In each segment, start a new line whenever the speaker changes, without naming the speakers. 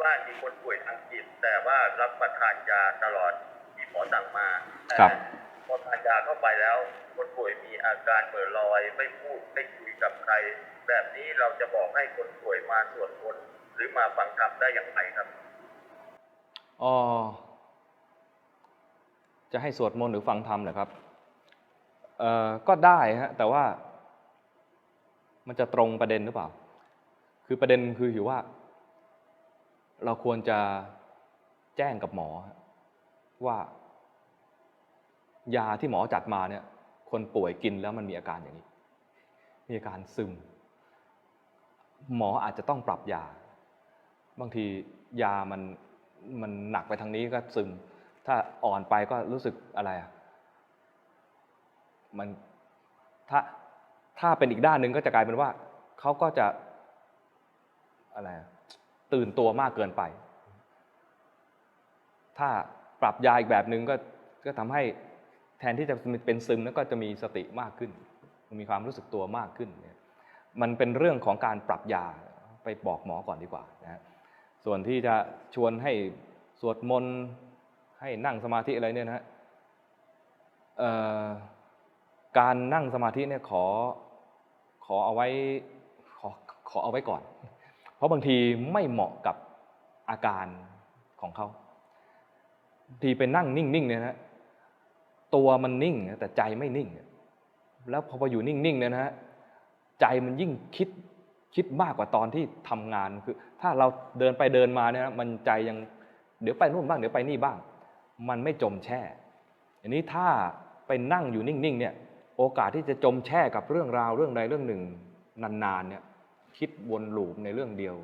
บ้านมีคนป่วยทางจิต แต่ว่ารับประทานยาตลอดที่หมอสั่งมาแต่
ครับ
พอทานยาเข้าไปแล้ว คนป่วยมีอาการเหม่อลอย ไม่พูดไม่คุยกับใคร แบบนี้เราจะบอกให้คนป่วยมาสวดมนต์หรือมาฟังธรรมได้อย่างไรครับ
อ๋อจะให้สวดมนต์หรือฟังธรรมเหรอครับเอ่อก็ได้ฮะแต่ว่า มันจะตรงประเด็นหรือเปล่า คือประเด็นคือถือว่า เราควรจะแจ้งกับหมอว่า ยาที่หมอจัดมาเนี่ย คนป่วยกินแล้วมันมีอาการอย่างนี้ มีอาการซึม หมออาจจะต้องปรับยา บางทียามันมันหนักไปทางนี้ก็ซึม ถ้าอ่อนไปก็รู้สึกอะไรอะมันถ้าถ้าเป็นอีกด้านหนึ่งก็จะกลายเป็นว่าเขาก็จะอะไรอะ ตื่นตัวมากเกินไป ถ้าปรับยาอีกแบบหนึ่งก็ก็ทำให้แทนที่จะเป็นซึมแล้วก็จะมีสติมากขึ้น มีความรู้สึกตัวมากขึ้นเนี่ยมันเป็นเรื่องของการปรับยาไปบอกหมอก่อนดีกว่านะส่วนที่จะชวนให้สวดมนต์ให้นั่งสมาธิอะไรเนี่ยนะฮะการนั่งสมาธิเนี่ยขอขอเอาไว้ขอขอเอาไว้ก่อน เพราะบางทีไม่เหมาะกับอาการของเขาทีไปนั่งนิ่งๆเนี่ยนะตัวมันนิ่งแต่ใจไม่นิ่ง แล้วพอไปอยู่นิ่งๆเนี่ยนะฮะใจมันยิ่งคิดคิดมากกว่าตอนที่ทำงานคือ ถ้าเราเดินไปเดินมาเนี่ยนะมันใจยังเดี๋ยวไปนู่นบ้างเดี๋ยวไปนี่บ้าง มันไม่จมแช่ อันนี้ถ้าไปนั่งอยู่นิ่งๆเนี่ยโอกาสที่จะจมแช่กับเรื่องราวเรื่องใดเรื่องหนึ่งนานๆเนี่ย คิดวนลูปในเรื่องเดียว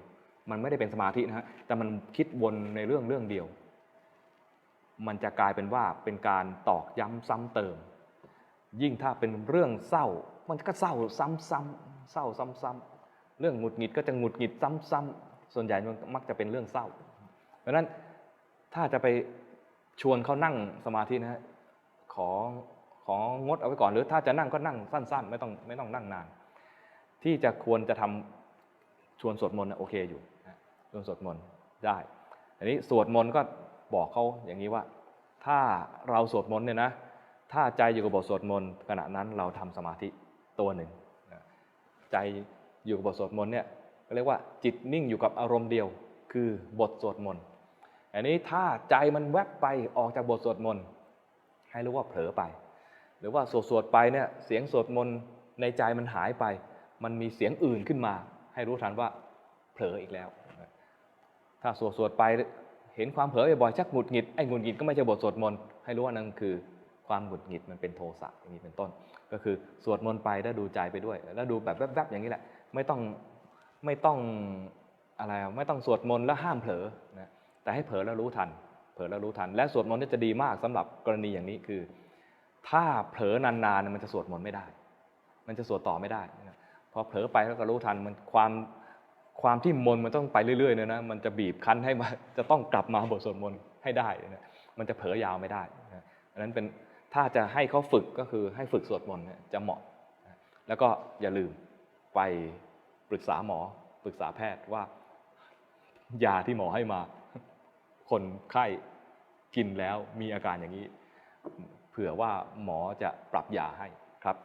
มันไม่ได้เป็นสมาธินะฮะแต่มันคิดวนในเรื่องเรื่องเดียว มันจะกลายเป็นว่าเป็นการตอกย้ำซ้ำเติม ยิ่งถ้าเป็นเรื่องเศร้า มันก็เศร้าซ้ำๆเศร้าซ้ำๆเรื่องหงุดหงิดก็จะหงุดหงิดซ้ำๆส่วนใหญ่มันมักจะเป็นเรื่องเศร้า เพราะฉะนั้นถ้าจะไปชวนเขานั่งสมาธินะฮะขอของดเอาไว้ก่อนหรือถ้าจะนั่งก็นั่งสั้น ๆ ไม่ต้องไม่ต้องนั่งนาน ที่จะควรจะทำ ชวนสวดมนต์นะโอเคอยู่นะชวนสวดมนต์ได้อันนี้สวดมนต์ก็บอกเขาอย่างนี้ว่า ถ้าเราสวดมนต์เนี่ยนะถ้าใจอยู่กับบทสวดมนต์ขณะนั้นเราทำสมาธิตัวหนึ่งนะใจอยู่กับบทสวดมนต์เนี่ยก็เรียกว่าจิตนิ่งอยู่กับอารมณ์เดียว คือบทสวดมนต์อันนี้ถ้าใจมันแวบไปออกจากบทสวดมนต์ให้รู้ว่าเผลอไป หรือว่าสวดสวดๆไปเนี่ยเสียงสวดมนต์ในใจมันหายไป มันมีเสียงอื่นขึ้นมา ให้รู้ทันว่าเผลออีกแล้ว ถ้าสวดสวดไปเห็นความเผลอบ่อยๆชักหงุดหงิดไอ้หงุดหงิดก็ไม่ใช่บทสวดมนต์ให้รู้ว่านั่นคือความหงุดหงิดมันเป็นโทสะอย่างนี้เป็นต้น ก็คือสวดมนต์ไปแล้วดูใจไปด้วย แล้วดูแบบแวบๆอย่างนี้แหละ ไม่ต้องไม่ต้องอะไรไม่ต้องสวดมนต์แล้วห้ามเผลอนะแต่ให้เผลอแล้วรู้ทัน เผลอแล้วรู้ทัน และสวดมนต์นี่จะดีมากสำหรับกรณีอย่างนี้คือ ถ้าเผลอนานๆมันจะสวดมนต์ไม่ได้ มันจะสวดต่อไม่ได้นะ พอเผลอไปแล้วก็รู้ทันมันความความที่มนต์มันต้องไปเรื่อยๆเนี่ยนะมันจะบีบคั้นให้มาจะต้องกลับมาบทสวดมนต์ให้ได้นะมันจะเผลอยาวไม่ได้นะอันนั้นเป็นถ้าจะให้เขาฝึกก็คือให้ฝึกสวดมนต์จะเหมาะ แล้วก็อย่าลืมไปปรึกษาหมอปรึกษาแพทย์ว่ายาที่หมอให้มา คนไข้กินแล้วมีอาการอย่างนี้ เผื่อว่าหมอจะปรับยาให้ครับ